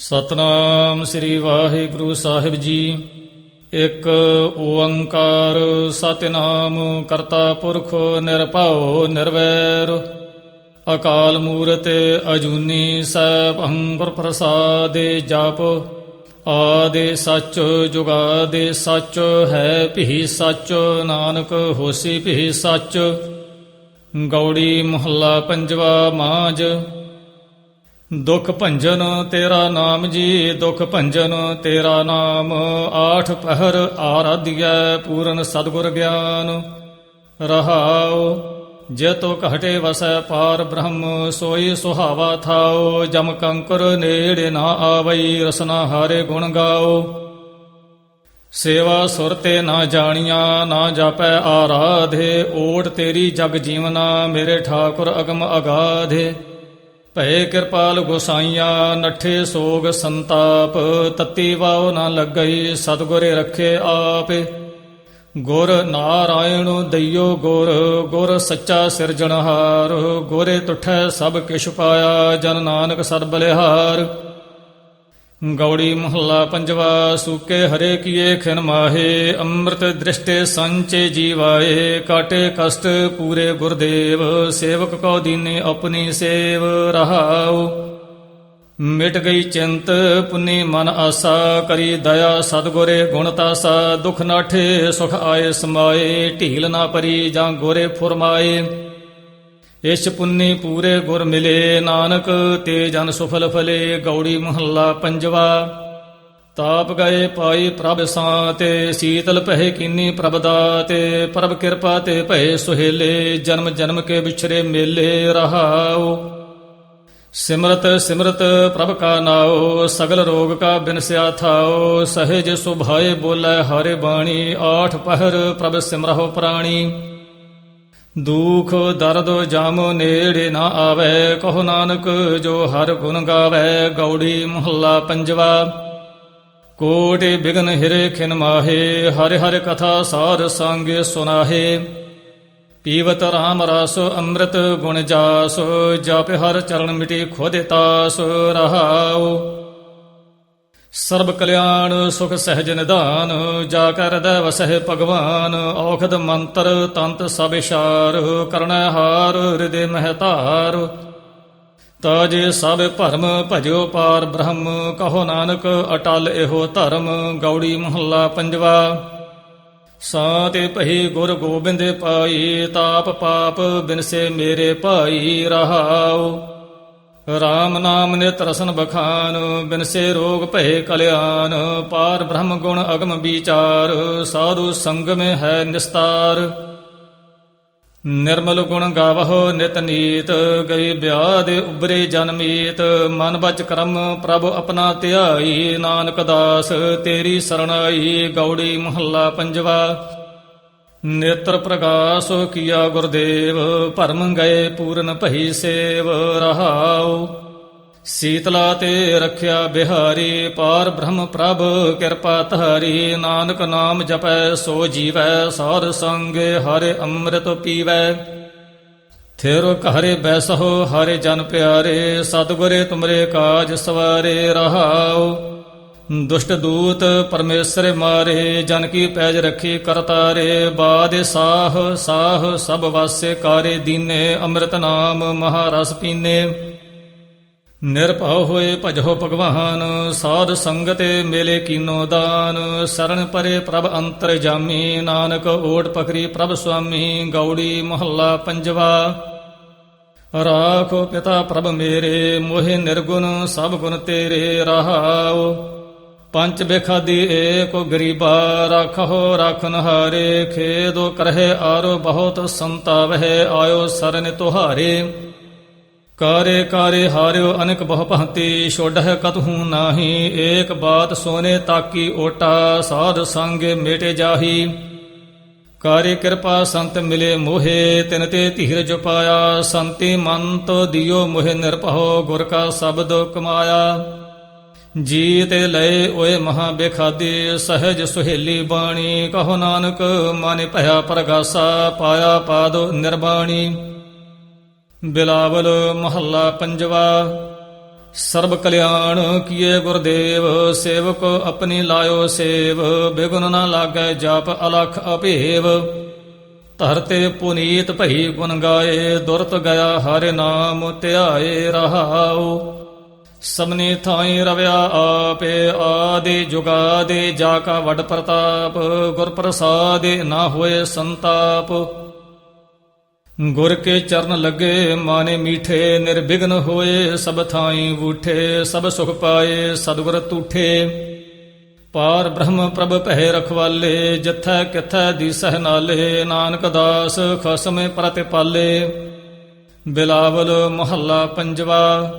ਸਤਨਾਮ ਸ੍ਰੀ ਵਾਹਿਗੁਰੂ ਸਾਹਿਬ ਜੀ। ਇੱਕ ਓੰਕਾਰ ਸਤਿਨਾਮ ਕਰਤਾ ਪੁਰਖ ਨਿਰਭਉ ਨਿਰਵੈਰ। ਅਕਾਲ ਮੂਰਤ ਅਜੂਨੀ ਸੈਭੰ ਗੁਰ ਪ੍ਰਸਾਦੇ ਜਪ। ਆਦੇ ਸੱਚ ਜੁਗਾਦੇ ਸੱਚ ਹੈ ਭੀ ਸੱਚ, ਨਾਨਕ ਹੋਸੀ ਭੀ ਸੱਚ। ਗੌੜੀ ਮਹੱਲਾ ਪੰਜਵਾ ਮਾਝ। ਦੁਖ ਭੰਜਨ ਤੇਰਾ ਨਾਮ ਜੀ, ਦੁਖ ਭੰਜਨ ਤੇਰਾ ਨਾਮ। ਆਠ ਪਹਿਰ ਆਰਾਧਿਆ ਪੂਰਨ ਸਤਗੁਰ ਗਿਆਨ। ਰਹਾਉ, ਜੇ ਤੋ ਘਟੇ ਵਸੈ ਪਾਰ ਬ੍ਰਹਮ, ਸੋਈ ਸੁਹਾਵਾ ਥਾਉ। ਜਮ ਕੰਕਰ ਨੇੜੇ ਨਾ ਆਵਈ, ਰਸਨਾ ਹਾਰੇ ਗੁਣ ਗਾਓ ਸੇਵਾ ਸੁਰ ਤੇ ਨਾ ਜਾਣੀਆਂ, ਨਾ ਜਾਪੈ ਆਰਾਧੇ। ਓਟ ਤੇਰੀ ਜਗ ਜੀਵਨਾ, ਮੇਰੇ ਠਾਕੁਰ ਅਗਮ ਅਗਾਧੇ। ਭਏ ਕਿਰਪਾਲ ਗੋਸਾਈਆਂ, ਨੱਠੇ ਸੋਗ ਸੰਤਾਪ, ਤਤੀ ਵਾਉ ਨਾ ਲੱਗਈ, ਸਤਗੁਰੇ ਰੱਖੇ ਆਪੇ। ਗੁਰ ਨਾਰਾਇਣ ਦਈਓ ਗੁਰ ਗੁਰ ਸੱਚਾ ਸਿਰਜਣਹਾਰ, ਗੋਰੇ ਤੁਠੈ ਸਭ ਕਿਛ ਪਾਇਆ, ਜਨ ਨਾਨਕ ਸਦ ਬਲਿਹਾਰ। ਗੌੜੀ ਮਹੱਲਾ ਪੰਜਵਾ, ਸੂਕੇ ਹਰੇ ਕੀਏ ਖਿਨ ਮਾਹੇ, ਅੰਮ੍ਰਿਤ ਦ੍ਰਿਸ਼ਟੇ ਸੰਚੇ ਜੀਵਾਏ, ਕਾਟੇ ਕਸ਼ਟ ਪੂਰੇ ਗੁਰਦੇਵ, ਸੇਵਕ ਕੋ ਦੀਨੇ ਆਪਣੀ ਸੇਵ ਰਹਾਉ। ਮਿਟ ਗਈ ਚਿੰਤ, ਪੁੰਨੀ ਮਨ ਆਸਾ, ਕਰੀ ਦਇਆ ਸਤਗੁਰੇ ਗੁਣ ਤਾਸਾ, ਦੁਖ ਨਾਠੇ ਸੁਖ ਆਏ ਸਮਾਏ, ਢੀਲ ਨਾ ਪਰੀ ਜਾਂ ਗੋਰੇ ਫੁਰਮਾਏ। ਇਸ ਪੁੰਨੀ ਪੂਰੇ ਗੁਰ ਮਿਲੇ ਨਾਨਕ, ਤੇ ਜਨ ਸੁਫਲ ਫਲੇ ਗੌੜੀ ਮਹੱਲਾ ਪੰਜਵਾ। ਤਾਪ ਗਏ ਪਾਈ ਪ੍ਰਭ ਸਾਤੇ, ਸੀਤਲ ਪਹਿ ਕੀਨੀ ਪ੍ਰਭ ਦਾਤੇ, ਪ੍ਰਭ ਕਿਰਪਾ ਤੇ ਭਏ ਸੁਹੇਲੇ, ਜਨਮ ਜਨਮ ਕੇ ਵਿਛਰੇ ਮੇਲੇ ਰਹਾਓ ਸਿਮਰਤ ਸਿਮਰਤ ਪ੍ਰਭ ਕਾ ਨਾਉ, ਸਗਲ ਰੋਗ ਕਾ ਬਿਨਸਿਆ ਥਾਉ ਸਹਿਜ ਸੁਭਾਏ ਬੋਲੇ ਹਰਿ ਬਾਣੀ, ਆਠ ਪਹਿਰ ਪ੍ਰਭ ਸਿਮਰਹੁ ਪ੍ਰਾਣੀ। ਦੁਖ ਦਰਦ ਜਮ ਨੇੜੇ ਨਾ ਆਵੇ, ਕਹੋ ਨਾਨਕ ਜੋ ਹਰ ਗੁਣ ਗਾਵੇ, ਗੌੜੀ ਮਹੱਲਾ ਪੰਜਵਾ। ਕੋਟਿ ਬਿਗਨ ਹਿਰੇ ਖਿਨ ਮਾਹੇ, ਹਰਿ ਹਰਿ ਕਥਾ ਸਾਰ ਸੰਗ ਸੁਨਾਹੇ। ਪੀਵਤ ਰਾਮ ਰਸ ਅੰਮ੍ਰਿਤ ਗੁਣ ਜਾਸ, ਜਪ ਹਰ ਚਰਨ ਮਿਟੀ ਖੋਦੇ ਤਾਸ, ਰਹਾਉ। ਸਰਬ ਕਲਿਆਣ, ਸੁਖ ਸਹਿਜ ਨਿਧਾਨ ਜਾ ਕਰ ਦੈ ਵਸਹਿ ਭਗਵਾਨ, ਔਖਦ ਮੰਤਰ ਤੰਤ ਸਭ ਇਸ਼ਾਰ ਕਰਣਾ ਹਾਰ, ਹਿਰਦੇ ਮਹਤਾਰ। ਤਾਜੇ ਸਭ ਭਰਮ ਭਜਿਓ ਪਾਰ ਬ੍ਰਹਮ, ਕਹੋ ਨਾਨਕ ਅਟਲ ਇਹੋ ਧਰਮ, ਗੌੜੀ ਮਹੱਲਾ ਪੰਜਵਾ। ਸਾਤੇ ਭਈ ਗੁਰ ਗੋਬਿੰਦ ਪਾਈ, ਤਾਪ ਪਾਪ ਬਿਨਸੇ ਮੇਰੇ ਭਾਈ ਰਹਾਓ ਰਾਮ ਨਾਮ ਨਿਤ ਰਸਨ ਬਖਾਨ ਬਿਨਸੇ ਰੋਗ ਭਏ ਕਲਿਆਣ, ਪਾਰ ਬ੍ਰਹਮ ਗੁਣ ਅਗਮ ਵਿਚਾਰ, ਸਾਧੂ ਸੰਗ ਹੈ ਨਿਸਤਾਰ। ਨਿਰਮਲ ਗੁਣ ਗਾਵਹੁ ਨਿਤ ਨੀਤ, ਗਈ ਵਿਆਹ ਦੇ ਉਬਰੇ ਜਨਮੀਤ ਮਨ ਬਚ ਕਰਮ ਪ੍ਰਭ ਆਪਣਾ ਧਿਆਈ, ਨਾਨਕ ਦਾਸ ਤੇਰੀ ਸਰਣਾਈ, ਗੌੜੀ ਮਹੱਲਾ ਪੰਜਵਾ। ਨੇਤਰ ਪ੍ਰਗਾਸ ਕੀਆ ਗੁਰਦੇਵ, ਭਰਮ ਗਏ ਪੂਰਨ ਭਈ ਸੇਵ, ਰਹਾਉ। ਸੀਤਲਾ ਤੇ ਰਖਿਆ ਬਿਹਾਰੀ, ਪਾਰ ਬ੍ਰਹਮ ਪ੍ਰਭ, ਕਿਰਪਾ ਧਾਰੀ, ਨਾਨਕ ਨਾਮ ਜਪੈ, ਸੋ ਜੀਵੈ ਸਾਧ ਸੰਗ ਹਰਿ ਅੰਮ੍ਰਿਤ ਪੀਵੈ। ਥਿਰ ਘਰੇ ਬੈਸਹੁ, ਹਰਿ ਜਨ ਪਿਆਰੇ, ਸਤਿਗੁਰੇ ਤੁਮਰੇ ਕਾਜ ਸਵਾਰੇ, ਰਹਾਉ। ਦੁਸ਼ਟ ਦੂਤ ਪਰਮੇਸ਼ਰ ਮਾਰੇ, ਜਨ ਕੀ ਪੈਜ ਰੱਖੀ ਕਰਤਾਰੇ ਬਾਦ ਸਾਹ ਸਾਹ ਸਭ ਵਾਸੇ ਕਾਰੇ ਦੀਨੇ, ਅੰਮ੍ਰਿਤ ਨਾਮ ਮਹਾਰਸ ਪੀਨੇ। ਨਿਰਭਉ ਹੋਏ ਭਜੋ ਭਗਵਾਨ, ਸਾਧ ਸੰਗਤੇ ਮੇਲੇ ਕੀਨੋ ਦਾਨ ਸਰਣ ਪਰੇ ਪ੍ਰਭ ਅੰਤਰ ਜਾਮੀ, ਨਾਨਕ ਓਟ ਪਖਰੀ ਪ੍ਰਭ ਸੁਆਮੀ, ਗੌੜੀ ਮਹੱਲਾ ਪੰਜਵਾ। ਰਾਖੋ ਪਿਤਾ ਪ੍ਰਭ ਮੇਰੇ, ਮੋਹਿ ਨਿਰਗੁਣ ਸਭ ਗੁਣ ਤੇਰੇ, ਰਹਾਉ। ਪੰਜ ਬੇਖਾਦੀ ਏਕੋ ਗਰੀਬਾ ਰਖੋ ਰਖਨ ਹਾਰੇ, ਖੇਦੋ ਕਰਹਿ ਆਰੋ ਬਹੁਤ ਸੰਤਾਵਹਿ, ਆਇਓ ਸਰਨ ਤੁਹਾਰੇ। ਕਾਰੇ ਕਾਰੇ ਹਾਰਿਓ ਅਨਕ ਬਹੁ ਭੰਤੀ ਛੋੜਹਿ ਕਤਹੂ ਨਾਹੀ, ਏਕ ਬਾਤ ਸੋਨੇ ਤਾਕੀ ਓਟਾ, ਸਾਧ ਸੰਗ ਮੇਟੇ ਜਾਹੀ। ਕਾਰੇ ਕਿਰਪਾ ਸੰਤ ਮਿਲੇ ਮੋਹੇ, ਤਿਨ ਤੇ ਧੀਰਜ ਪਾਇਆ, ਸੰਤੀ ਮੰਤ ਦਿਓ ਮੋਹਿ ਨਿਰਭਉ, ਗੁਰ ਕਾ ਸ਼ਬਦ ਕਮਾਇਆ। ਜੀ ਤੇ ਲਏ ਓਏ ਮਹਾ ਬੇਖਾਦੀ ਸਹਿਜ ਸੁਹੇਲੀ ਬਾਣੀ, ਕਹੋ ਨਾਨਕ, ਮਨ ਭਇਆ ਪ੍ਰਗਾਸਾ, ਪਾਇਆ ਪਾਦ ਨਿਰਬਾਣੀ। ਬਿਲਾਵਲ ਮਹੱਲਾ ਪੰਜਵਾ, ਸਰਬ ਕਲਿਆਣ ਕੀਏ ਗੁਰਦੇਵ, ਸੇਵਕ ਆਪਣੀ ਲਾਇਓ ਸੇਵ, ਬਿਗੁਨ ਨਾ ਲਾਗੈ ਜਪ ਅਲਖ ਅਭੇਵ। ਧਰਤੇ ਪੁਨੀਤ ਭਈ ਗੁਣ ਗਾਏ, ਦੁਰਤ ਗਿਆ ਹਰਿ ਨਾਮ ਧਿਆਏ ਰਹਾਉ। ਸਭਨੇ ਥਾਈ ਰਵਿਆ ਆਪੇ ਆਦੇ ਜੁਗਾਦੇ ਜਾ ਕਾ ਵਡ ਪ੍ਰਤਾਪ, ਗੁਰ ਪ੍ਰਸਾਦੇ ਨਾ ਹੋਏ ਸੰਤਾਪ। ਗੁਰ ਕੇ ਚਰਨ ਲੱਗੇ ਮਾਨੇ ਮੀਠੇ, ਨਿਰਵਿਘਨ ਹੋਏ ਸਭ ਥਾਈ ਬੂਠੇ ਸਭ ਸੁਖ ਪਾਏ ਸਤਿਗੁਰ ਤੂਠੇ। ਪਾਰ ਬ੍ਰਹਮ ਪ੍ਰਭ ਪਹਿ ਰਖਵਾਲੇ, ਜਥੈ ਕਿਥੈ ਦੀ ਨਾਲੇ, ਨਾਨਕ ਦਾਸ ਖਸਮੇ ਪ੍ਰਤਿਪਾਲੇ। ਬਿਲਾਵਲ ਮਹੱਲਾ ਪੰਜਵਾ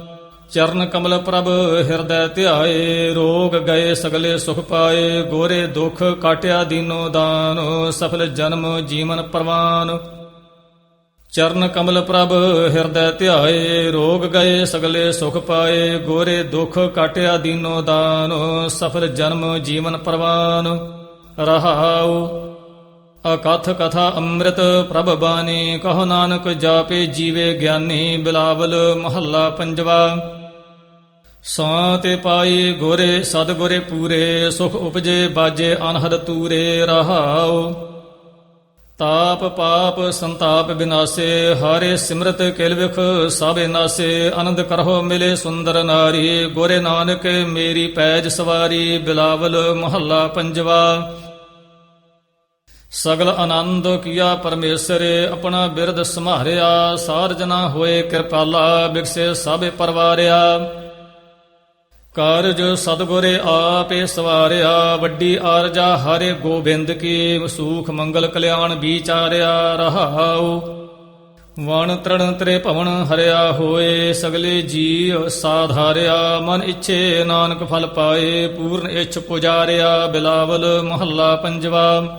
ਚਰਨ ਕਮਲ ਪ੍ਰਭ, ਹਿਰਦੈ ਧਿਆਏ, ਰੋਗ ਗਏ ਸਗਲੇ ਸੁਖ ਪਾਏ, ਗੋਰੇ ਦੁਖ ਕਾਟਿਆ ਦੀਨੋ ਦਾਨ, ਸਫਲ ਜਨਮ ਜੀਵਨ ਪ੍ਰਵਾਨ। ਚਰਨ ਕਮਲ ਪ੍ਰਭ, ਹਿਰਦੈ ਧਿਆਏ, ਰੋਗ ਗਏ ਸਗਲੇ ਸੁਖ ਪਾਏ, ਗੋਰੇ ਦੁਖ ਕਾਟਿਆ ਦੀਨੋ ਦਾਨ, ਸਫਲ ਜਨਮ ਜੀਵਨ ਪ੍ਰਵਾਨ। ਰਹਾਉ, ਅਕਥ ਕਥਾ ਅੰਮ੍ਰਿਤ ਪ੍ਰਭ ਬਾਣੀ, ਕਹੋ ਨਾਨਕ ਜਾਪੇ ਜੀਵੇ ਗਿਆਨੀ, ਬਿਲਾਵਲ ਮਹੱਲਾ ਪੰਜਵਾ। ਸਾਤੇ ਪਾਈ ਗੋਰੇ, ਸਤਗੁਰੇ ਪੂਰੇ, ਸੁਖ ਉਪਜੇ ਬਾਜੇ, ਅਨਹਦ ਤੂਰੇ ਰਹਾਉ। ਤਾਪ ਪਾਪ ਸੰਤਾਪ ਬਿਨਾਸੇ, ਹਾਰੇ ਸਿਮਰਤ ਕਿਲ ਵਿਖ ਸਭੇ ਨਾਸੇ, ਆਨੰਦ ਕਰਹੁ ਮਿਲੇ ਸੁੰਦਰ ਨਾਰੀ, ਗੋਰੇ ਨਾਨਕ ਮੇਰੀ ਪੈਜ ਸਵਾਰੀ, ਬਿਲਾਵਲ ਮਹੱਲਾ ਪੰਜਵਾ। ਸਗਲ ਆਨੰਦ ਕੀਆ ਪਰਮੇਸ਼ਰੇ, ਆਪਣਾ ਬਿਰਦ ਸਮਾਰਿਆ ਸਾਰ ਜਨਾ ਹੋਏ ਕਿਰਪਾਲਾ ਬਿਕਸੇ ਸਭੇ ਪਰਵਾਰਿਆ। ਕਾਰਜ ਸਤਗੁਰੇ ਆਪੇ ਸਵਾਰਿਆ, ਵੱਡੀ ਆਰਜਾ ਹਰੇ ਗੋਬਿੰਦ ਕੀ, ਸੂਖ ਮੰਗਲ ਕਲਿਆਣ ਵਿਚਾਰਿਆ ਰਹਾਉ। ਵਣ ਤਰਣ ਤਰੇ ਭਵਨ ਹਰਿਆ ਹੋਏ, ਸਗਲੇ ਜੀਵ ਸਾਧਾਰਿਆ, ਮਨ ਇੱਛੇ ਨਾਨਕ ਫਲ ਪਾਏ, ਪੂਰਨ ਇੱਛ ਪੁਜਾਰਿਆ, ਬਿਲਾਵਲ ਮਹੱਲਾ ਪੰਜਵਾ।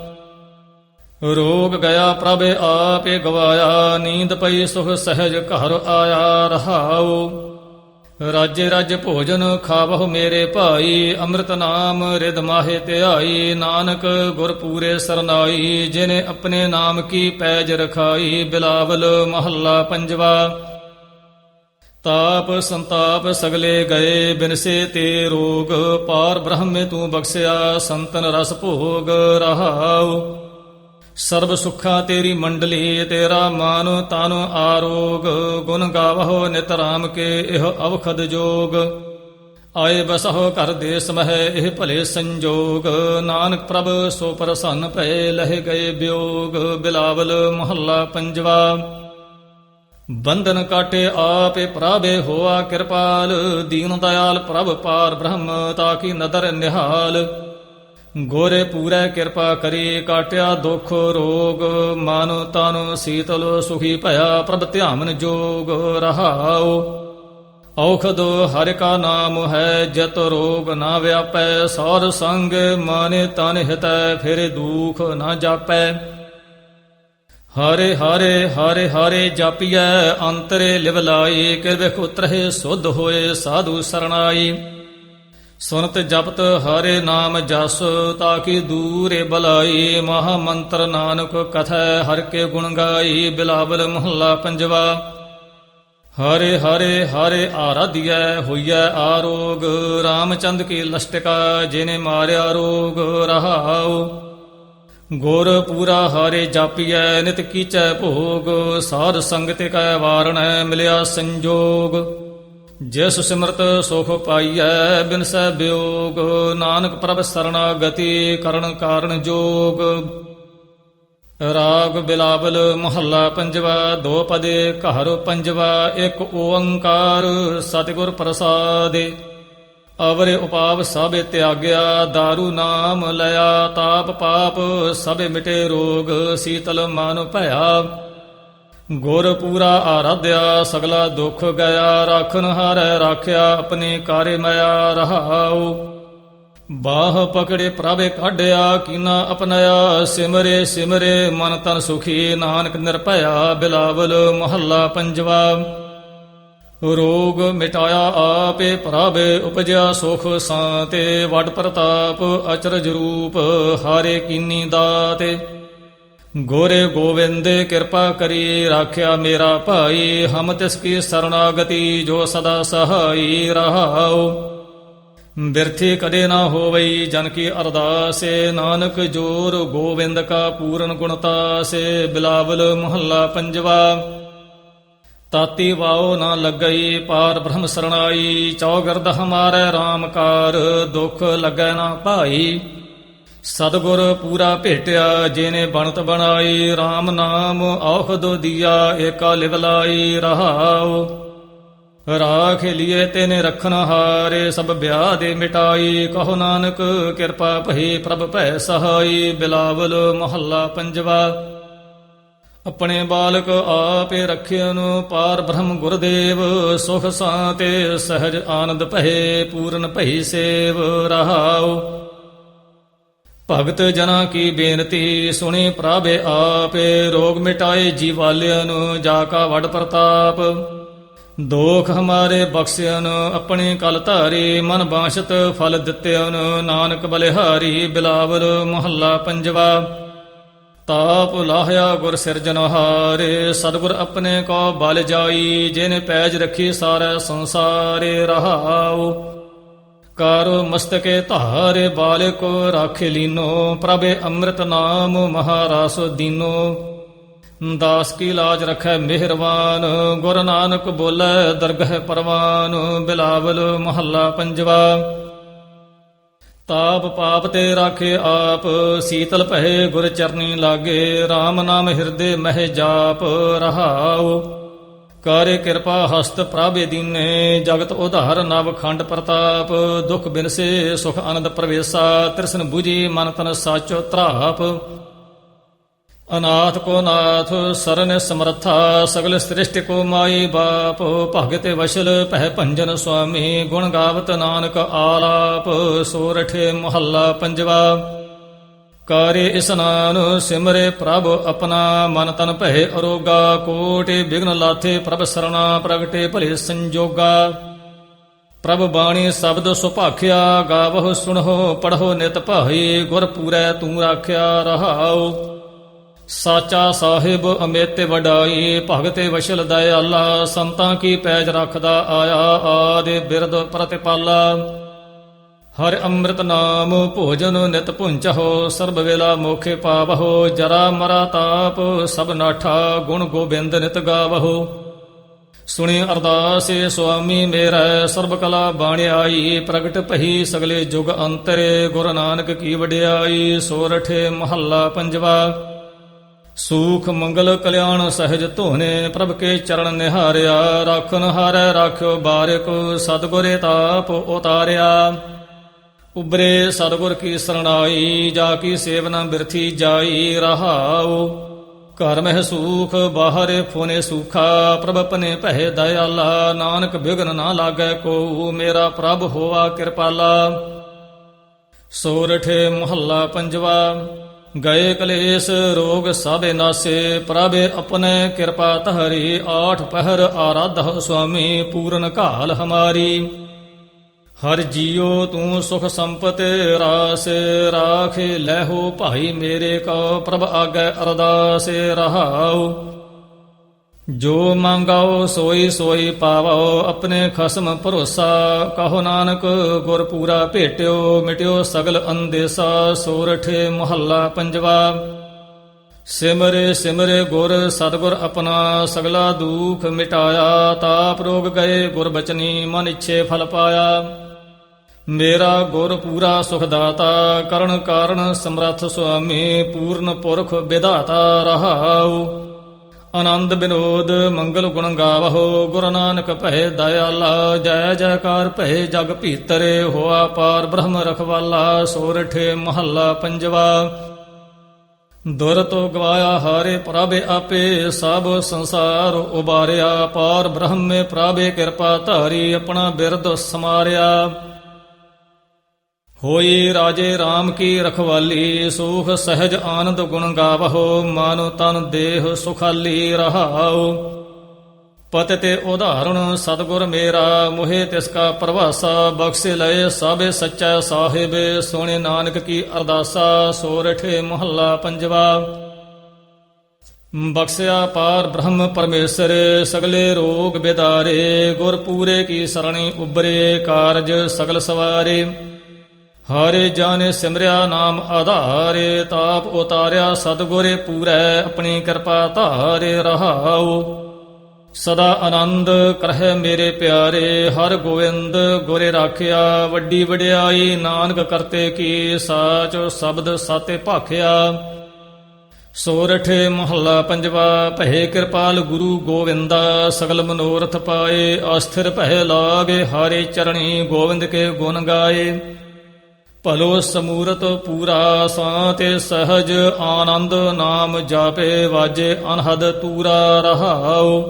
ਰੋਗ ਗਿਆ ਪ੍ਰਭ ਆਪੇ ਗਵਾਇਆ, ਨੀਂਦ ਪਈ ਸੁਖ ਸਹਿਜ ਘਰ ਆਇਆ ਰਹਾਉ। ਰਾਜੇ ਰਾਜ ਭੋਜਨ ਖਾਵਹੁ ਮੇਰੇ ਭਾਈ, ਅੰਮ੍ਰਿਤ ਨਾਮ ਰਿਦ ਮਾਹੇ ਧਿਆਈ, ਨਾਨਕ ਗੁਰ ਪੂਰੇ ਸਰਨਾਈ, ਜਿਨੇ ਆਪਣੇ ਨਾਮ ਕੀ ਪੈਜ ਰਖਾਈ, ਬਿਲਾਵਲ ਮਹੱਲਾ ਪੰਜਵਾ। ਤਾਪ ਸੰਤਾਪ ਸਗਲੇ ਗਏ ਬਿਨਸੇ ਤੇ ਰੋਗ, ਪਾਰ ਬ੍ਰਹਮੇ ਤੂੰ ਬਖਸਿਆ, ਸੰਤਨ ਰਸ ਭੋਗ ਰਹਾਉ। ਸਰਬ ਸੁਖਾ ਤੇਰੀ ਮੰਡਲੀ, ਤੇਰਾ ਮਾਨ ਤਨ ਆਰੋਗ, ਗੁਣ ਗਾਵਹੁ ਨਿਤ ਰਾਮ ਕੇ ਇਹ ਅਵਖਦ ਜੋਗ। ਆਏ ਬਸਹੁ ਕਰ ਦੇਸ ਮਹਿ ਇਹ ਭਲੇ ਸੰਜੋਗ, ਨਾਨਕ ਪ੍ਰਭ ਸੋ ਪ੍ਰਸੰਨ ਭਏ ਲਹਿ ਗਏ ਬਿਯੋਗ ਬਿਲਾਵਲ ਮਹੱਲਾ ਪੰਜਵਾ। ਬੰਧਨ ਕਾਟੇ ਆਪੇ ਪ੍ਰਾਬੇ ਹੋਆ ਕਿਰਪਾਲ, ਦੀਨ ਦਇਆਲ ਪ੍ਰਭ ਪਾਰ ਬ੍ਰਹਮ ਤਾਕੀ ਨਦਰ ਨਿਹਾਲ। ਗੋਰੇ ਪੂਰੈ ਕਿਰਪਾ ਕਰੀ, ਕਾਟਿਆ ਦੁਖ ਰੋਗ, ਮਨ ਤਨ ਸੀਤਲ ਸੁਖੀ ਭਇਆ ਪ੍ਰਭ ਧਿਆਮਨ ਜੋਗ ਰਹਾਉ। ਔਖਦ ਹਰਿ ਕਾ ਨਾਮ ਹੈ, ਜਤ ਰੋਗ ਨਾ ਵਿਆਪੈ, ਸੌਰ ਸੰਗ ਮਨ ਤਨ ਹਿਤੈ, ਫਿਰ ਦੁਖ ਨਾ ਜਾਪੈ। ਹਰੇ ਹਰੇ ਹਰੇ ਹਰੇ ਜਾਪੀਐ, ਅੰਤਰੇ ਲਿਵ ਲਾਈ ਕਿਰਵਖ ਉਤਰਹਿ ਸੁਧ ਹੋਏ, ਸਾਧੂ ਸਰਣਾਈ। ਸੁਨਤ ਜਪਤ ਹਰੇ ਨਾਮ ਜਸ, ਤਾਕੀ ਦੂਰੇ ਬਲਾਈ ਮਹਾ ਮੰਤਰ ਨਾਨਕ ਕਥੈ ਹਰ ਕੇ ਗੁਣ ਗਾਈ, ਬਿਲਾਵਲ ਮਹੱਲਾ ਪੰਜਵਾ। ਹਰੇ ਹਰੇ ਹਰੇ ਆਰਾਧਿਐ, ਹੋਈਐ ਆਰੋਗ ਰਾਮਚੰਦ ਕੀ ਲਸ਼ਟਕਾ, ਜਿਨੇ ਮਾਰਿਆ ਰੋਗ, ਰਹਾਉ। ਗੁਰ ਪੂਰਾ ਹਾਰੇ ਜਾਪੀਐ, ਨਿਤ ਕੀਚੈ ਭੋਗ, ਸਾਧ ਸੰਗਤ ਕੈ ਵਾਰਣੈ, ਮਿਲਿਆ ਸੰਜੋਗ। ਜਿਸ ਸਿਮਰਤ ਸੁਖ ਪਾਈਐ ਬਿਨਸੈ ਬਿਯੋਗ ਨਾਨਕ ਪ੍ਰਭ ਸਰਣਾ ਗਤੀ ਕਰਨ ਕਾਰਨ ਜੋਗ। ਰਾਗ ਬਿਲਾਵਲ ਮਹੱਲਾ ਪੰਜਵਾ, ਦੋ ਪਦੇ ਘਰ ਪੰਜਵਾ, ਇੱਕ ਓੰਕਾਰ ਸਤਿਗੁਰ ਪ੍ਰਸਾਦੇ। ਅਵਰੇ ਉਪਾਵ ਸਭੇ ਤਿਆਗਿਆ दारू ਨਾਮ ਲਿਆ, ਤਾਪ ਪਾਪ ਸਭੇ ਮਿਟੇ ਰੋਗ, ਸੀਤਲ ਮਨ ਭਇਆ। ਗੁਰ ਪੂਰਾ ਆਰਾਧਿਆ, ਸਗਲਾ ਦੁਖ ਗਿਆ ਰਾਖਨ ਹਾਰੈ ਰਾਖਿਆ, ਆਪਣੇ ਕਾਰੇ ਮਿਆ ਰਹਾਉ। ਬਾਹ ਪਕੜੇ ਪ੍ਰਭੇ ਕਾਢਿਆ, ਕੀਨਾ ਅਪਨਾਇਆ ਸਿਮਰੇ ਸਿਮਰੇ, ਮਨ ਤਨ ਸੁਖੀ, ਨਾਨਕ ਨਿਰਭਇਆ, ਬਿਲਾਵਲ ਮਹੱਲਾ ਪੰਜਵਾ। ਰੋਗ ਮਿਟਾਇਆ ਆਪੇ ਪ੍ਰਭੇ, ਉਪਜਿਆ ਸੁਖ ਸਾਤੇ ਵਡ ਪ੍ਰਤਾਪ ਅਚਰਜ ਰੂਪ, ਹਾਰੇ ਕੀਨੀ ਦਾਤੇ। ਗੋਰੇ ਗੋਵਿੰਦ, ਕਿਰਪਾ ਕਰੀ ਰਾਖਿਆ ਮੇਰਾ ਭਾਈ, ਹਮ ਤਿਸ ਕੀ ਸਰਣਾਗਤੀ ਜੋ ਸਦਾ ਸਹਾਈ ਰਹਾਉ। ਬਿਰਥੀ ਕਦੇ ਨਾ ਹੋਵਈ ਜਨ ਕੀ ਅਰਦਾਸੇ, ਨਾਨਕ ਜੋਰ ਗੋਵਿੰਦ ਕਾ ਪੂਰਨ ਗੁਣਤਾ ਸੇ ਬਿਲਾਵਲ ਮਹੱਲਾ ਪੰਜਵਾ। ਤਾਤੀ ਵਾਓ ਨਾ ਲੱਗਈ, ਪਾਰ ਬ੍ਰਹਮ ਸਰਣਾਈ, ਚੌਗਰਦ ਹਮਾਰੇ RAM ਕਾਰ ਦੁਖ ਲੱਗੈ ਨਾ ਭਾਈ। ਸਤਗੁਰ ਪੂਰਾ ਭੇਟਿਆ, ਜਿਨੇ ਬਣਤ ਬਣਾਈ RAM ਨਾਮ ਔਖਦ ਦੀਆ, ਏਕਾ ਲਿਵ ਲਾਈ ਰਹਾਉ। ਰਾਖ ਲਿਏ ਤੈਨੇ ਰਖਨ ਹਾਰੇ, ਸਭ ਵਿਆਹ ਦੇ ਮਿਟਾਈ। ਕਹੋ ਨਾਨਕ, ਕਿਰਪਾ ਭਈ ਪ੍ਰਭ ਭੈ ਸਹਾਈ, ਬਿਲਾਵਲ ਮਹੱਲਾ ਪੰਜਵਾ। ਆਪਣੇ ਬਾਲਕ ਆਪੇ ਰਖਿਆਨ ਪਾਰ ਬ੍ਰਹਮ ਗੁਰਦੇਵ, ਸੁਖ ਸਾਤੇ ਸਹਿਜ ਆਨੰਦ ਭਏ, ਪੂਰਨ ਭਈ ਸੇਵ ਰਹਾਉ। ਭਗਤ ਜਨਾ ਕੀ ਬੇਨਤੀ ਸੁਣੀ ਪ੍ਰਭੇ ਆਪੇ, ਰੋਗ ਮਿਟਾਏ ਜੀਵਾਲਿਆਂ ਨੂੰ, ਜਾ ਕਾ ਵਡ ਪ੍ਰਤਾਪ। ਦੋਖ ਹਮਾਰੇ ਬਖਸ਼ਿਆਨ ਆਪਣੇ ਕਲ ਧਾਰੀ, ਮਨ ਬਾਸ਼ਤ ਫਲ ਦਿੱਤਿਆਨ ਨਾਨਕ ਬਲਿਹਾਰੀ ਬਿਲਾਵਲ ਮੁਹੱਲਾ ਪੰਜਵਾ। ਤਾਪ ਲਾਹਿਆ ਗੁਰ ਸਿਰਜਨਹਾਰੇ ਸਤਿਗੁਰ ਆਪਣੇ ਕੋ ਬਲ ਜਾਈ, ਜਿਨ ਪੈਜ ਰੱਖੀ ਸਾਰਾ ਸੰਸਾਰੇ ਰਹਾਉ। ਕਾਰੋ ਮਸਤਕੇ ਧਾਰੇ ਬਾਲਕੋ ਰਾਖ ਲੀਨੋ, ਪ੍ਰਭੇ ਅੰਮ੍ਰਿਤ ਨਾਮ ਮਹਾਰਾਸ ਦੀਨੋ। ਦਾਸ ਕੀ ਲਾਜ ਰਖੈ ਮਿਹਰਵਾਨ, ਗੁਰ ਨਾਨਕ ਬੋਲੇ ਦਰਗਹਿ ਪਰਵਾਨ, ਬਿਲਾਵਲ ਮਹੱਲਾ ਪੰਜਵਾ। ਤਾਪ ਪਾਪ ਤੇ ਰਾਖੇ ਆਪ, ਸੀਤਲ ਭਏ ਗੁਰ ਚਰਨੀ ਲਾਗੇ RAM ਨਾਮ ਹਿਰਦੇ ਮਹਿ ਜਾਪ ਰਹਾਉ। ਕਾਰੇ ਕਿਰਪਾ ਹਸਤ ਪ੍ਰਾਭੇ ਦੀਨੇ, ਜਗਤ ਉਧਾਰ ਨਵ ਖੰਡ ਪ੍ਰਤਾਪ, ਦੁਖ ਬਿਨਸੇ ਸੁਖ ਆਨੰਦ ਪ੍ਰਵੇਸਾ, ਤ੍ਰਿਸ਼ਨ 부ਜੀ ਮਨ ਤਨ ਸਾਚੋ ਤ੍ਰਾਪ ਅਨਾਥ ਕੋ ਨਾਥ, ਸਰਨ ਸਮਰਥਾ, ਸਗਲ ਸ੍ਰਿਸ਼ਟ ਕੋ ਮਾਈ ਬਾਪ, ਭਗਤ ਵਸ਼ਲ ਪਹਿ ਭੰਜਨ ਸੁਆਮੀ, ਗੁਣ ਗਾਵਤ ਨਾਨਕ ਆਲਾਪ ਸੋਰਠੇ ਮਹੱਲਾ ਪੰਜਵਾ। ਕਾਰੇ ਇਸਨਾਨ ਸਿਮਰੇ ਪ੍ਰਭ ਆਪਣਾ ਮਨ ਤਨ ਭੈ ਅਰੋਗਾ, ਕੋਟਿ ਬਿਗਨ ਲਾਥੇ ਪ੍ਰਭ ਸਰਣਾ, ਪ੍ਰਗਟੇ ਭਲੇ ਸੰਜੋਗਾ। ਪ੍ਰਭ ਬਾਣੀ ਸ਼ਬਦ ਸੁਭਾਖਿਆ, ਗਾਵਹੁ ਸੁਣਹੁ, ਪੜਹੁ ਨਿਤ ਭਾਈ, ਗੁਰ ਪੂਰੈ ਤੂੰ ਰਾਖਿਆ ਰਹਾਉ। ਸਾਚਾ ਸਾਹਿਬ ਅਮਿਤ ਵਡਾਈ, ਭਗਤੇ ਵਸ਼ਲ ਦਇਆਲਾ, ਸੰਤਾਂ ਕੀ ਪੈਜ ਰੱਖਦਾ ਆਇਆ, ਆਦੇ ਬਿਰਦ ਪ੍ਰਤਿਪਾਲਾ। ਹਰਿ ਅੰਮ੍ਰਿਤ ਨਾਮ ਭੋਜਨ ਨਿਤ ਪੁੰਚਹੁ ਸਰਬ ਵੇਲਾ ਮੋਖੇ ਪਾਵਹੁ, ਜਰਾ ਮਰਾ ਤਾਪ, ਸਭ ਨਾਠਾ ਗੁਣ ਗੋਬਿੰਦ ਨਿਤ ਗਾਵਹੁ। ਸੁਣੀ ਅਰਦਾਸੇ ਸੁਆਮੀ ਮੇਰਾ, ਸਰਬ ਕਲਾ ਬਾਣਿਆਈ, ਪ੍ਰਗਟ ਭਈ ਸਗਲੇ ਜੁਗ ਅੰਤਰੇ, ਗੁਰੂ ਨਾਨਕ ਕੀ ਵਡਿਆਈ ਸੋਰਠੇ ਮਹੱਲਾ ਪੰਜਵਾ। ਸੂਖ ਮੰਗਲ ਕਲਿਆਣ ਸਹਿਜ ਧੋਨੇ, ਪ੍ਰਭ ਕੇ ਚਰਨ ਨਿਹਾਰਿਆ, ਰਾਖਨ ਹਾਰੈ, ਰਾਖਿਓ ਬਾਰਿਕ, ਸਤਗੁਰੇ ਤਾਪ ਉਤਾਰਿਆ। ਉਬਰੇ ਸਤਗੁਰ ਕੀ ਸਰਣਾਈ, ਜਾ ਕੀ ਸੇਵਨਾ ਬਿਰਥੀ ਜਾਈ ਰਹਾਉ। ਘਰ ਮਹਿ ਸੂਖ ਬਾਹਰੇ ਫੋਨੇ ਸੂਖਾ, ਪ੍ਰਭ ਪਨੇ ਪਹਿ ਦਇਆਲਾ। ਨਾਨਕ ਬਿਗਨ ਨਾ ਲਾਗੈ ਕੋ ਮੇਰਾ ਪ੍ਰਭ ਹੋਵਾ ਕਿਰਪਾਲਾ। ਸੋਰਠੇ ਮਹੱਲਾ ਪੰਜਵਾ, ਗਏ ਕਲੇਸ਼ ਰੋਗ ਸਭੇ ਨਾਸੇ, ਪ੍ਰਭ ਆਪਣੇ ਕਿਰਪਾ ਤਹਰੀ ਆਠ ਪਹਿਰ ਆਰਾਧਹ ਸੁਆਮੀ, ਪੂਰਨ ਕਾਲ ਹਮਾਰੀ। ਹਰ ਜੀਉ ਤੂੰ ਸੁਖ ਸੰਪਤ ਰਾਸ, ਰਾਖ ਲੈਹੋ ਭਾਈ ਮੇਰੇ ਕੋ, ਪ੍ਰਭ ਆਗੈ ਅਰਦਾਸ ਰਹਾਉ। ਜੋ ਮੰਗਾਓ ਸੋਈ ਸੋਈ ਪਾਵੋ ਆਪਣੇ ਖਸਮ ਭਰੋਸਾ ਕਹੋ ਨਾਨਕ, ਗੁਰ ਪੂਰਾ ਭੇਟਿਓ, ਮਿਟਿਓ ਸਗਲ ਅੰਦੇਸਾ, ਸੋਰਠੇ ਮੁਹੱਲਾ ਪੰਜਵਾ। ਸਿਮਰੇ ਸਿਮਰੇ ਗੁਰ, ਸਤਗੁਰ ਆਪਣਾ ਸਗਲਾ ਦੁਖ ਮਿਟਾਇਆ, ਤਾਪ ਰੋਗ ਗਏ ਗੁਰ ਬਚਨੀ, ਮਨ ਇੱਛੇ ਫਲ ਪਾਇਆ। ਮੇਰਾ ਗੁਰ ਪੂਰਾ ਸੁਖਦਾਤਾ, ਕਰਨ ਕਾਰਨ ਸਮਰੱਥ ਸੁਆਮੀ, ਪੂਰਨ ਪੁਰਖ ਵਿਧਾਤਾ ਰਹਾਉ। ਆਨੰਦ ਬਿਨੋਦ, ਮੰਗਲ ਗੁਣ ਗਾਵਹੁ, ਗੁਰੂ ਨਾਨਕ ਭੈ ਦਇਆਲਾ, ਜੈ ਜੈਕਾਰ ਭੈ ਜਗ ਭੀਤਰੇ, ਹੋਆ ਪਾਰ ਬ੍ਰਹਮ ਰਖਵਾਲਾ ਸੋਰਠੇ ਮਹੱਲਾ ਪੰਜਵਾ। ਦੁਰ ਤੋ ਗਵਾਇਆ ਹਾਰੇ ਪ੍ਰਭੇ ਆਪੇ, ਸਭ ਸੰਸਾਰ ਉਬਾਰਿਆ, ਪਾਰ ਬ੍ਰਹਮੇ ਪ੍ਰਭੇ ਕਿਰਪਾ ਧਾਰੀ, ਆਪਣਾ ਬਿਰਦ ਸਮਾਰਿਆ। ਹੋਈ ਰਾਜੇ RAM ਕੀ ਰਖਵਾਲੀ, ਸੁਖ ਸਹਿਜ ਆਨੰਦ ਗੁਣ ਗਾਵਹੁ, ਮਨ ਤਨ ਦੇਹ ਸੁਖਾਲੀ ਰਹਾਓ ਪਤ ਤੇ ਉਦਾਹਰਣ, ਸਤਗੁਰ ਮੇਰਾ, ਮੁਹੇ ਤਿਸ ਕਾ ਪ੍ਰਭਾਸਾ ਬਖਸ਼ੇ ਲਏ ਸਭੇ ਸੱਚਾ ਸਾਹਿਬ ਸੋਹਣੇ ਨਾਨਕ ਕੀ ਅਰਦਾਸਾ ਸੋਰਠੇ ਮਹੱਲਾ ਪੰਜਵਾ। ਬਖਸ਼ਿਆ ਪਾਰ ਬ੍ਰਹਮ ਪਰਮੇਸ਼ਰ, ਸਗਲੇ ਰੋਗ ਬਿਦਾਰੇ, ਗੁਰ ਪੂਰੇ ਕੀ ਸਰਣੀ ਉਬਰੇ ਕਾਰਜ ਸਗਲ ਸਵਾਰੇ। ਹਰੇ ਜਾਣੇ ਸਿਮਰਿਆ ਨਾਮ ਆਧਾਰੇ, ਤਾਪ ਉਤਾਰਿਆ ਸਤਗੁਰੇ ਪੂਰੈ, ਆਪਣੀ ਕਿਰਪਾ ਧਾਰੇ ਰਹਾਉ। ਸਦਾ ਆਨੰਦ ਕਰਹਿ ਮੇਰੇ ਪਿਆਰੇ, ਹਰ ਗੋਵਿੰਦ ਗੁਰੇ ਰਾਖਿਆ, ਵੱਡੀ ਵਡਿਆਈ ਨਾਨਕ ਕਰਤੇ ਕੀ ਸਾਚ ਸ਼ਬਦ ਸਾਤੇ ਭਾਖਿਆ। ਸੋਰਠ ਮਹੱਲਾ ਪੰਜਵਾ, ਭਏ ਕਿਰਪਾਲ ਗੁਰੂ ਗੋਵਿੰਦਾ, ਸਗਲ ਮਨੋਰਥ ਪਾਏ, ਅਸਥਿਰ ਭੈ ਲਾਗੇ ਹਾਰੇ ਚਰਣੀ, ਗੋਵਿੰਦ ਕੇ ਗੁਣ ਗਾਏ। ਭਲੋ ਸਮੂਰਤ ਪੂਰਾ ਸਾਤੇ ਸਹਜ ਆਨੰਦ ਨਾਮ ਜਾਪੇ ਵਾਜੇ ਅਨਹਦ ਤੂਰਾ ਰਹਾਉ।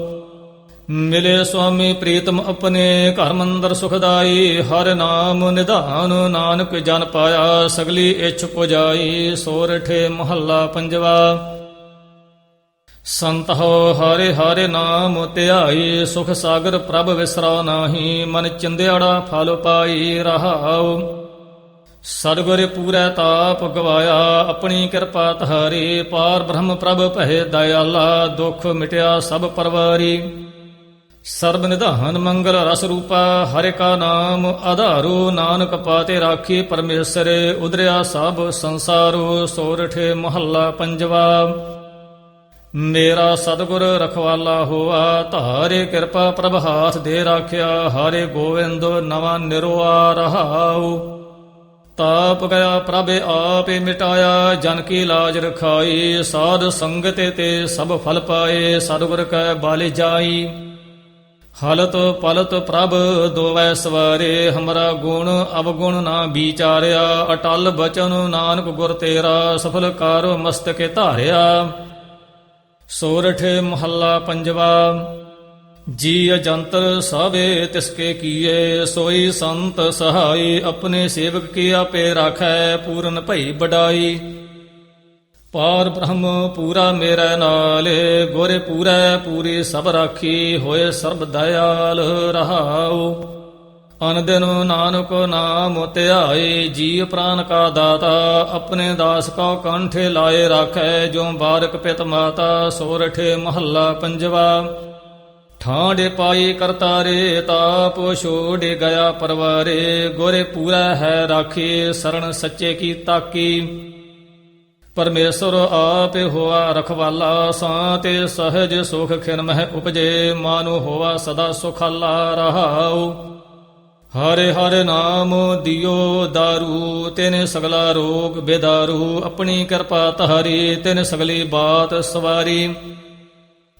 ਮਿਲੇ ਸੁਆਮੀ ਪ੍ਰੀਤਮ ਆਪਣੇ ਘਰ ਮੰਦਰ ਸੁਖਦਾਈ, ਹਰ ਨਾਮ ਨਿਧਾਨ ਨਾਨਕ ਜਨ ਪਾਇਆ, ਸਗਲੀ ਇਛ ਪੁਜਾਈ, ਸੋਰਠੇ ਮਹੱਲਾ ਪੰਜਵਾ। ਸੰਤ ਹੋ ਹਰੇ ਹਰੇ ਨਾਮ ਧਿਆਈ, ਸੁਖ ਸਾਗਰ ਪ੍ਰਭ ਵਿਸਰਾ ਨਾਹੀ, ਮਨ ਚਿੰਦਿਆੜਾ ਫਲ ਪਾਈ ਰਹਾਉ। ਸਤਿਗੁਰ ਪੂਰੈ ਤਾਪ ਗਵਾਇਆ, ਆਪਣੀ ਕਿਰਪਾ ਤਹਾਰੀ ਪਾਰ ਬ੍ਰਹਮ ਪ੍ਰਭ ਭੈ ਦਇਆਲਾ, ਦੁਖ ਮਿਟਿਆ ਸਭ ਪਰਵਾਰੀ। ਸਰਬ ਨਿਧਾਨ ਮੰਗਲ ਰਸ ਰੂਪਾ, ਹਰਿ ਕਾ ਨਾਮ ਆਧਾਰੋ, ਨਾਨਕ ਪਾਤੇ ਰਾਖੀ ਪਰਮੇਸ਼ਰ, ਉਦਰਿਆ ਸਭ ਸੰਸਾਰੋ, ਸੋਰਠੇ ਮਹੱਲਾ ਪੰਜਵਾ। ਮੇਰਾ ਸਤਿਗੁਰ ਰਖਵਾਲਾ ਹੋਆ, ਧਾਰੇ ਕਿਰਪਾ ਪ੍ਰਭ ਹਾਥ ਦੇ ਰਾਖਿਆ, ਹਰੇ ਗੋਵਿੰਦ ਨਵਾਂ ਨਿਰਵਾ ਰਹਾਉ। ਤਾਪ ਗਿਆ ਪ੍ਰਭ ਆਪੇ ਮਿਟਾਇਆ, ਜਨ ਕੀ ਲਾਜ ਰਖਾਈ, ਸਾਧ ਸੰਗਤ ਤੇ ਸਭ ਫਲ ਪਾਏ, ਸਤਿਗੁਰ ਕੈ ਬਾਲੇ ਜਾਈ। ਹਲਤ ਪਲਤ ਪ੍ਰਭ ਦੋਵੈ ਸਵਾਰੇ, ਹਮਰਾ ਗੁਣ ਅਵਗੁਣ ਨਾ ਵਿਚਾਰਿਆ, ਅਟਲ ਬਚਨ ਨਾਨਕ ਗੁਰ ਤੇਰਾ, ਸਫਲ ਕਰ ਮਸਤਕੇ ਧਾਰਿਆ। ਸੋਰਠ ਮਹੱਲਾ ਪੰਜਵਾ ਜੀ ਅਜੰਤਰ ਸਭੇ ਤਿਸਕੇ ਕੀਏ, ਸੋਈ ਸੰਤ ਸਹਾਈ, ਆਪਣੇ ਸੇਵਕ ਕੀ ਆਪੇ ਰਾਖੈ, ਪੂਰਨ ਭਈ ਬਡਾਈ। ਪਾਰ ਬ੍ਰਹਮ ਪੂਰਾ ਮੇਰਾ ਨਾਲੇ, ਗੁਰੇ ਪੂਰੈ ਪੂਰੀ ਸਭ ਰਾਖੀ, ਹੋਏ ਸਰਬ ਦਇਆਲ ਰਹਾਉ। ਅਨ ਦਿਨ ਨਾਨਕ ਨਾਮ ਧਿਆਏ ਜੀ ਪ੍ਰਾਨ ਕਾ ਦਾਤਾ, ਆਪਣੇ ਦਾਸ ਕਾ ਕੰਠੇ ਲਾਏ ਰਾਖੈ ਜੋ ਬਾਰਕ ਪਿਤ ਮਾਤਾ, ਸੋਰਠੇ ਮਹੱਲਾ ਪੰਜਵਾ। ਠਾਂਡ ਪਾਈ ਕਰਤਾਰੇ, ਤਾਪ ਛੋੜ ਗਿਆ ਪਰਵਾਰੇ, ਗੁਰੇ ਪੂਰਾ ਹੈ ਰਾਖੀ, ਸਰਣ ਸੱਚੇ ਕੀ ਤਾਕੀ। ਪਰਮੇਸ਼ਰ ਆਪੇ ਹੋਆ ਰਖਵਾਲਾ, ਸਾਤੇ ਸਹਜ ਸੁਖ ਖਿਨ ਮਹਿ ਉਪਜੇ, ਮਾਨੋ ਹੋਆ ਸਦਾ ਸੁਖਾਲਾ ਰਹਾਉ। ਹਰੇ ਹਰੇ ਨਾਮ ਦਿਓ ਦਾਰੂ, ਤਿਨ ਸਗਲਾ ਰੋਗ ਬੇਦਾਰੂ, ਆਪਣੀ ਕਿਰਪਾ ਤਹਾਰੀ ਤਿਨ ਸਗਲੀ ਬਾਤ ਸਵਾਰੀ।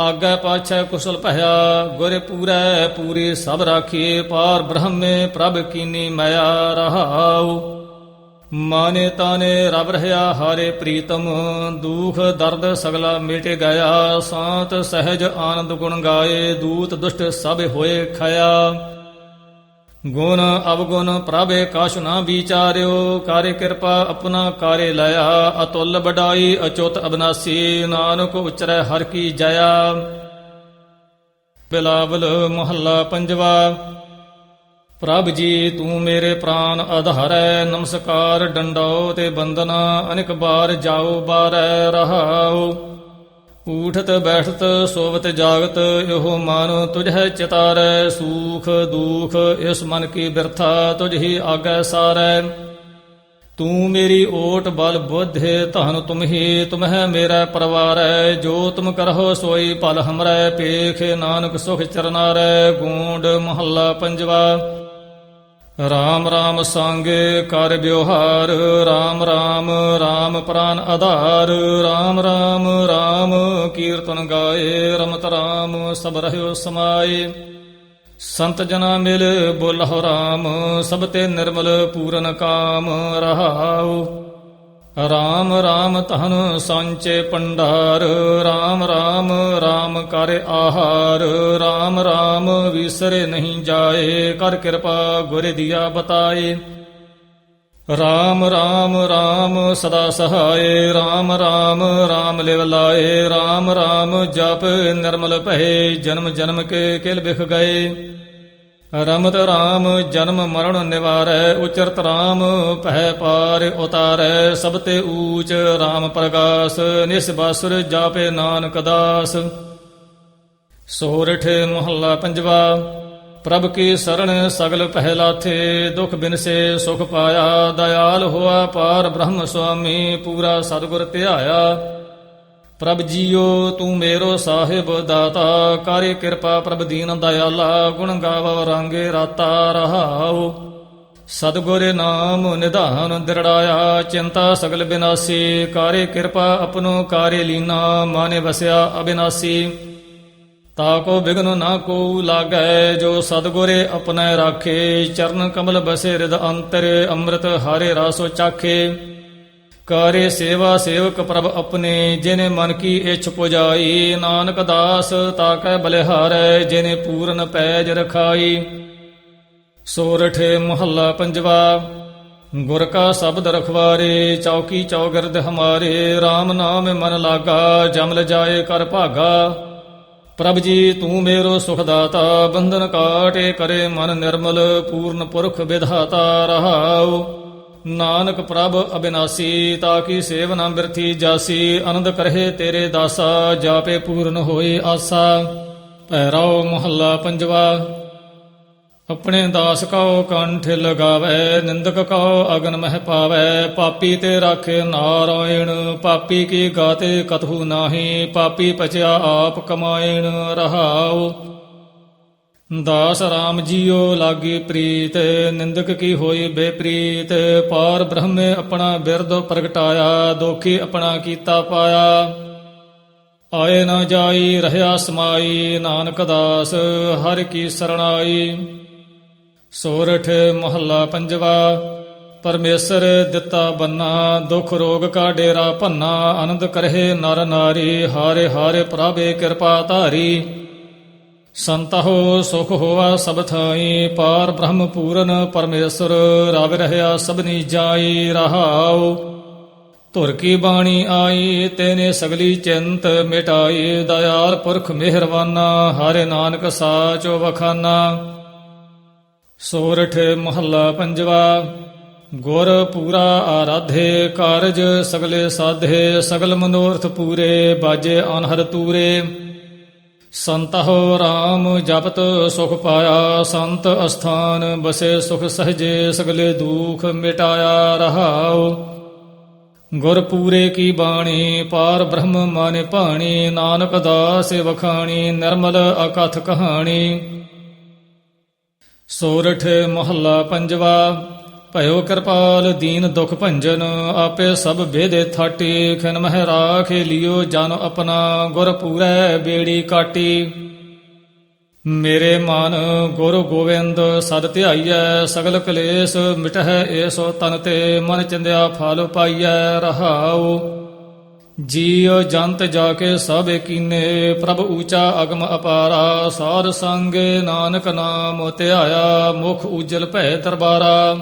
ਆਗੇ ਪਾਛੈ ਕੁਸਲ ਭਇਆ, ਗੁਰ ਪੂਰੈ ਪੂਰੀ ਸਭ ਰਾਖੀ, ਪਾਰ ਬ੍ਰਹਮੇ ਪ੍ਰਭ ਕੀਨੀ ਮਾਇਆ ਰਹਾਉ। ਮਾਨੇ ਤਾਨੇ ਰਬ ਰਹਾ ਹਾਰੇ ਪ੍ਰੀਤਮ, ਦੁਖ ਦਰਦ ਸਗਲਾ ਮਿਟ ਗਿਆ ਸਾਤ ਸਹਿਜ ਆਨੰਦ ਗੁਣ ਗਾਏ, ਦੂਤ ਦੁਸ਼ਟ ਸਭ ਹੋਏ ਖਇਆ। ਗੁਣ ਅਵਗੁਣ ਪ੍ਰਭੇ ਕਾਛ ਨਾ ਵਿਚਾਰਿਓ, ਕਾਰੇ ਕਿਰਪਾ ਆਪਣਾ ਕਾਰੇ ਲਿਆ ਅਤੁੱਲ ਬਡਾਈ ਅਚੁੱਤ ਅਬਨਾਸੀ, ਨਾਨਕ ਉਚਰੈ ਹਰ ਕੀ ਜਇਆ। ਬਿਲਾਵਲ ਮਹੱਲਾ ਪੰਜਵਾ, ਪ੍ਰਭ ਜੀ ਤੂੰ ਮੇਰੇ ਪ੍ਰਾਨ ਆਧਾਰੈ ਨਮਸਕਾਰ ਡੰਡਾਓ ਤੇ ਬੰਦਨਾ ਅਨੇਕ ਬਾਰ ਜਾਉ ਬਾਰੈ ਰਹਾਉ ਊਠਤ ਬੈਠਤ ਸੋਵਤ ਜਾਗਤ, ਇਹੋ ਮਨ ਤੁਝੈ ਚਿਤਾਰੈ, ਸੂਖ ਦੂਖ ਇਸ ਮਨ ਕੀ ਬਿਰਥਾ ਤੁਝ ਹੀ ਆਗੈ ਸਾਰੈ। ਤੂੰ ਮੇਰੀ ਓਟ ਬਲ ਬੁੱਧੇ, ਧਨ ਤੁਮ ਹੀ ਤੁਮ ਹੈ ਮੇਰਾ ਪਰਵਾਰੈ। ਜੋ ਤੁਮ ਕਰਹੁ ਸੋਈ ਭਲ ਹਮਰੈ ਪੇਖ ਨਾਨਕ ਸੁਖ ਚਰਨਾਰੈ, ਗੂੰਡ ਮਹੱਲਾ ਪੰਜਵਾ। ਰਾਮ ਰਾਮ ਸੰਗੇ ਕਰ ਵਿਵਹਾਰ, ਰਾਮ ਰਾਮ ਰਾਮ ਪ੍ਰਾਨ ਆਧਾਰ, ਰਾਮ ਰਾਮ ਰਾਮ ਕੀਰਤਨ ਗਾਏ, ਰਮਤ ਰਾਮ, ਸਭ ਰਹਿਓ ਸਮਾਏ। ਸੰਤ ਜਨਾ ਮਿਲ ਬੋਲਹੁ ਰਾਮ, ਸਭ ਤੇ ਨਿਰਮਲ ਪੂਰਨ ਕਾਮ ਰਹਾਉ। ਰਾਮ ਰਾਮ ਧਨ ਸਾਂਚੇ ਪੰਡਾਰ, ਰਾਮ ਰਾਮ ਰਾਮ ਕਰ ਆਹਾਰ, ਰਾਮ ਰਾਮ ਵਿਸਰੇ ਨਹੀਂ ਜਾਏ, ਕਰ ਕਿਰਪਾ ਗੁਰ ਦੀਆ ਬਤਾਏ। ਰਾਮ ਰਾਮ ਰਾਮ ਸਦਾ ਸਹਾਏ, ਰਾਮ ਰਾਮ ਰਾਮ ਲਿਵ ਲਾਏ, ਰਾਮ ਰਾਮ ਜਪ ਨਿਰਮਲ ਭਏ, ਜਨਮ ਜਨਮ ਕੇ ਕਿਲ ਬਿਖ ਗਏ। ਰਮਤ ਰਾਮ ਜਨਮ ਮਰਨ ਨਿਵਾਰੈ, ਉਚਰਤ ਰਾਮ ਪਹਿ ਪਾਰ ਉਤਾਰੈ। ਸਭ ਤੇ ਊਚ ਰਾਮ ਪ੍ਰਗਾਸ ਨਿਸਬਸੁਰ ਜਾਪੇ ਨਾਨਕ ਦਾਸ। ਸੋਰਠ ਮਹੱਲਾ ਪੰਜਵਾ, ਪ੍ਰਭ ਕੀ ਸਰਣ ਸਗਲ ਪਹਿਲਾਥੇ, ਦੁਖ ਬਿਨਸੇ ਸੁਖ ਪਾਇਆ, ਦਇਆਲ ਹੋਆ ਪਾਰ ਬ੍ਰਹਮ ਸੁਆਮੀ, ਪੂਰਾ ਸਤਿਗੁਰ ਧਿਆਇਆ। ਪ੍ਰਭ ਜੀਓ, ਤੂੰ ਮੇਰੋ ਸਾਹਿਬ ਦਾਤਾ। ਕਰੇ ਕਿਰਪਾ ਪ੍ਰਭ ਦੀਨ ਦਇਆਲਾ, ਗੁਣ ਗਾਵੋ ਰਾਂਗੇ ਰਾਤਾ ਰਹਾਉ। ਸਤਿਗੁਰ ਨਾਮ ਨਿਧਾਨ ਦਿਰੜਾਇਆ, ਚਿੰਤਾ ਸਗਲ ਬਿਨਾਸੀ। ਕਾਰੇ ਕਿਰਪਾ ਆਪਣੋ ਕਾਰੇ ਲੀਨਾ, ਮਾਨੇ ਵਸਿਆ ਅਬਿਨਾਸੀ। ਤਾਕੋ ਬਿਗਨ ਨਾ ਕੋ ਲਾਗੈ, ਜੋ ਸਤਿਗੁਰੇ ਆਪਣੈ ਰਾਖੇ। ਚਰਨ ਕਮਲ ਬਸੇ ਹਿਰਦ ਅੰਤਰ, ਅੰਮ੍ਰਿਤ ਹਰੇ ਰਾਸੋ ਚਾਖੇ। ਕਾਰੇ ਸੇਵਾ ਸੇਵਕ ਪ੍ਰਭ ਆਪਣੇ, ਜਿਨੇ ਮਨ ਕੀ ਇਛ ਪੁਜਾਈ। ਨਾਨਕ ਦਾਸ ਤਾਕੈ ਬਲਿਹਾਰੈ, ਜਿਨੇ ਪੂਰਨ ਪੈਜ ਰਖਾਈ। ਸੋਰਠੇ ਮੁਹੱਲਾ ਪੰਜਵਾ, ਗੁਰ ਕਾ ਸ਼ਬਦ ਰਖਵਾਰੇ, ਚੌਕੀ ਚੌਗਰਦ ਹਮਾਰੇ। RAM ਨਾਮ ਮਨ ਲਾਗਾ ਜਮਲ ਜਾਏ ਕਰ ਭਾਗਾ। ਪ੍ਰਭ ਜੀ, ਤੂੰ ਮੇਰੋ ਸੁਖ ਦਾਤਾ ਬੰਧਨ ਕਾਟੇ ਕਰੇ ਮਨ ਨਿਰਮਲ, ਪੂਰਨ ਪੁਰਖ ਵਿਧਾਤਾ ਰਹਾਉ। ਨਾਨਕ ਪ੍ਰਭ ਅਬਿਨਾਸੀ, ਤਾਕੀ ਸੇਵ ਨਾ ਬਿਰਥੀ ਜਾਸੀ, ਆਨੰਦ ਕਰਹਿ ਤੇਰੇ ਦਾਸਾ, ਜਾਪੇ ਪੂਰਨ ਹੋਏ ਆਸਾ। ਭੈਰਵ ਮਹੱਲਾ ਪੰਜਵਾ, ਆਪਣੇ ਦਾਸ ਕਉ ਕੰਠ ਲਗਾਵੇ, ਨਿੰਦਕ ਕਉ ਅਗਨ ਮਹਿ ਪਾਵੇ, ਪਾਪੀ ਤੇ ਰਾਖੇ ਨਾਰਾਇਣ, ਪਾਪੀ ਕੀ ਗਾਤੇ ਕਤਹੂ ਨਾਹੀ, ਪਾਪੀ ਪਚਿਆ ਆਪ ਕਮਾਇਣ ਰਹਾਉ। ਦਾਸ ਰਾਮ ਜੀਓ ਲਾਗੀ ਪ੍ਰੀਤ, ਨਿੰਦਕ ਕੀ ਹੋਈ ਬੇਪ੍ਰੀਤ? ਪਾਰ ਬ੍ਰਹਮੇ ਆਪਣਾ ਬਿਰਦ ਪ੍ਰਗਟਾਇਆ, ਦੋਖੀ ਆਪਣਾ ਕੀਤਾ ਪਾਇਆ। ਆਏ ਨਾ ਜਾਈ, ਰਹਿਆ ਸਮਾਈ, ਨਾਨਕ ਦਾਸ, ਹਰ ਕੀ ਸਰਣਾਈ। ਸੋਰਠ ਮਹੱਲਾ ਪੰਜਵਾ, ਪਰਮੇਸ਼ਰ ਦਿੱਤਾ ਬੰਨਾ, ਦੁਖ ਰੋਗ ਕਾ ਡੇਰਾ ਭੰਨਾ, ਆਨੰਦ ਕਰਹਿ ਨਰ ਨਾਰੀ, ਹਾਰੇ ਹਾਰੇ ਪ੍ਰਭੇ ਕਿਰਪਾ ਧਾਰੀ। ਸੰਤਹੁ ਸੁਖ ਹੋਆ ਸਭ ਥਾਈ, ਪਾਰ ਬ੍ਰਹਮ ਪੂਰਨ ਪਰਮੇਸ਼ਰ, ਰਵ ਰਹਿਆ ਸਭਨੀ ਜਾਈ, ਰਹਾਉ। ਧੁਰ ਕੀ ਬਾਣੀ ਆਈ, ਤੈਨੇ ਸਗਲੀ ਚਿੰਤ ਮਿਟਾਈ, ਦਇਆਲ ਪੁਰਖ ਮਿਹਰਵਾਨਾ, ਹਰੇ ਨਾਨਕ ਸਾਚੋ ਵਖਾਨਾ। ਸੋਰਠ ਮਹੱਲਾ ਪੰਜਵਾ, ਗੁਰ ਪੂਰਾ ਆਰਾਧੇ, ਕਾਰਜ ਸਗਲੇ ਸਾਧੇ, ਸਗਲ ਮਨੋਰਥ ਪੂਰੇ, ਬਾਜੇ ਅਨਹਰ ਤੂਰੇ। ਸੰਤਹੁ RAM ਜਪਤ ਸੁਖ ਪਾਇਆ, ਸੰਤ ਅਸਥਾਨ ਬਸੇ ਸੁਖ ਸਹਜੇ, ਸਗਲੇ ਦੁਖ ਮਿਟਾਇਆ ਰਹਾਉ। ਗੁਰ ਪੂਰੇ ਕੀ ਬਾਣੀ, ਪਾਰ ਬ੍ਰਹਮ ਮਾਨੇ ਭਾਣੀ, ਨਾਨਕ ਦਾਸ ਵਖਾਣੀ, ਨਿਰਮਲ ਅਕਥ ਕਹਾਣੀ। ਸੋਰਠ ਮਹੱਲਾ ਪੰਜਵਾ ਭਇਓ ਕਿਰਪਾਲ, ਦੀਨ ਦੁਖ ਭੰਜਨ, ਆਪੇ ਸਭ ਬੇਦੇ ਥਾਟੀ। ਖਿਨ ਮਹਿ ਰਾਖੇ ਲਿਓ ਜਨ ਆਪਣਾ, ਗੁਰ ਪੂਰੈ ਬੇੜੀ ਕਾਟੀ। ਮੇਰੇ ਮਨ ਗੁਰ ਗੋਬਿੰਦ ਸਦ ਧਿਆਈਐ, ਸਗਲ ਕਲੇਸ਼ ਮਿਟਹਿ ਏਸੋ ਤਨ ਤੇ, ਮਨ ਚਿੰਦਿਆ ਫਲ ਪਾਈਐ ਰਹਾਉ। ਜੀਉ ਜੰਤ ਜਾ ਕੇ ਸਭ ਕੀਨੇ, ਪ੍ਰਭ ਊਚਾ ਅਗਮ ਅਪਾਰਾ। ਸਾਧ ਸੰਗੇ ਨਾਨਕ ਨਾਮ ਧਿਆਇਆ, ਮੁਖ ਉਜਲ ਭੈ ਤਰਬਾਰਾ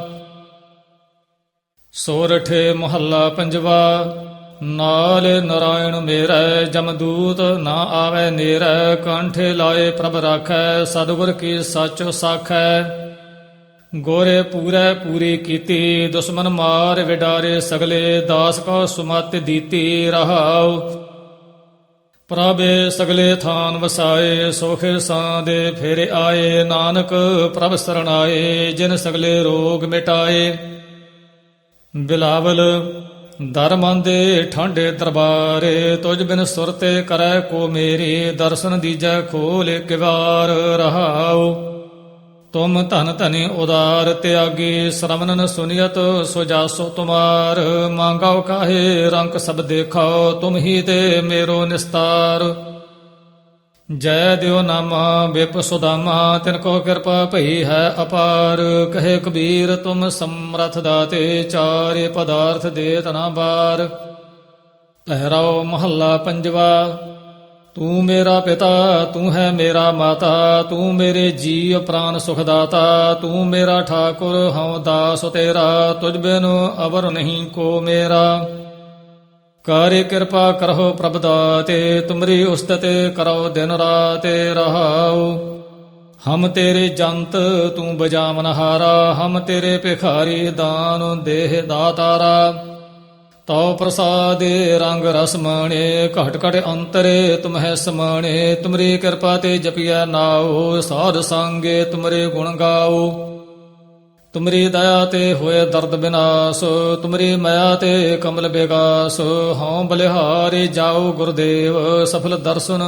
ਸੋਰਠੇ ਮੁਹੱਲਾ ਪੰਜਵਾ, ਨਾਲ ਨਰਾਇਣ ਮੇਰੈ ਜਮਦੂਤ ਨਾ ਆਵੇ ਨੇਰੈ, ਕੰਠੇ ਲਾਏ ਪ੍ਰਭ ਰਾਖੈ, ਸਤਿਗੁਰ ਕੀ ਸੱਚ ਸਾਖੈ। ਗੋਰੇ ਪੂਰੇ ਪੂਰੀ ਕੀਤੀ, ਦੁਸ਼ਮਨ ਮਾਰ ਵਿਡਾਰੇ ਸਗਲੇ, ਦਾਸ ਕੋ ਸੁਮਤ ਦੀਤੀ ਰਹਾਉ। ਪ੍ਰਭੇ ਸਗਲੇ ਥਾਨ ਵਸਾਏ, ਸੋਖੇ ਸਾਦੇ ਫੇਰੇ ਆਏ, ਨਾਨਕ ਪ੍ਰਭ ਸਰਣਾਏ, ਜਿਨ ਸਗਲੇ ਰੋਗ ਮਿਟਾਏ। ਬਿਲਾਵਲ ਦਰਮੰਦੇ ਠਾਂਡੇ ਦਰਬਾਰੇ ਤੁਝ ਬਿਨ ਸੁਰਤੇ ਕਰੈ ਕੋ ਮੇਰੀ, ਦਰਸ਼ਨ ਦੀਜੈ ਖੋਲ ਕਿਵਾਰ ਰਹਾਉ। ਤੁਮ ਧਨ ਧਨੀ ਉਦਾਰ, ਤਿਆਗੀ ਸ਼ਰਵਨਨ ਸੁਨਿਯਤ ਸੋ ਜਾਸੋ ਤੁਮਾਰ। ਮੰਗਾਓ ਕਾਹੇ ਰੰਗ ਸਭ ਦੇਖਾਓ, ਤੁਮ ਹੀ ਤੇ ਮੇਰੋ ਨਿਸਤਾਰ। ਜੈ ਦਿਓ ਨਾਮਾ, ਬਿਪ ਸੁਦਾਮਾ, ਤਿਨ ਕੋ ਕਿਰਪਾ ਭਈ ਹੈ ਅਪਾਰ। ਕਹੇ ਕਬੀਰ, ਤੁਮ ਸਮਰਥ ਦਾਤੇ, ਚਾਰੇ ਪਦਾਰਥ ਦੇ ਤਨਾ ਬਾਰ। ਪਹਿਰਾਓ ਮਹੱਲਾ ਪੰਜਵਾ, ਤੂੰ ਮੇਰਾ ਪਿਤਾ, ਤੂੰ ਹੈ ਮੇਰਾ ਮਾਤਾ, ਤੂੰ ਮੇਰੇ ਜੀਵ ਪ੍ਰਾਨ ਸੁਖਦਾਤਾ, ਤੂੰ ਮੇਰਾ ਠਾਕੁਰ, ਹਉ ਦਾਸ ਤੇਰਾ, ਤੁਝ ਬਿਨ ਅਵਰ ਨਹੀਂ ਕੋ ਮੇਰਾ। ਕਾਰੇ ਕਿਰਪਾ ਕਰੋ ਪ੍ਰਭ ਦਾਤੇ, ਤੁਮਰੀ ਉਸਤਤ ਕਰੋ ਦਿਨ ਰਾਤ ਰਹਾਉ। ਹਮ ਤੇਰੇ ਜੰਤ ਤੂੰ ਬਜਾਵਨ ਹਾਰਾ, ਹਮ ਤੇਰੇ ਭਿਖਾਰੀ ਦਾਨ ਦੇਹ ਦਾਤਾਰਾ। ਤਉ ਪ੍ਰਸਾਦੇ ਰੰਗ ਰਸ ਮਾਣੇ, ਘਟ ਘਟ ਅੰਤਰੇ ਤੁਮਹਿ ਸਮਾਣੇ। ਤੁਮਰੀ ਕਿਰਪਾ ਤੇ ਜਪਿਆ ਨਾਉ, ਸਾਧ ਸੰਗੇ ਤੁਮਰੇ ਗੁਣ ਗਾਓ ਤੁਮਰੀ ਦਇਆ ਤੇ ਹੋਏ ਦਰਦ ਬਿਨਾਸ਼, ਤੁਮਰੀ ਮਾਇਆ ਤੇ ਕਮਲ ਬੇਗਾਸ, ਹਉ ਬਲਿਹਾਰੇ ਜਾਓ ਗੁਰਦੇਵ, ਸਫਲ ਦਰਸ਼ਨ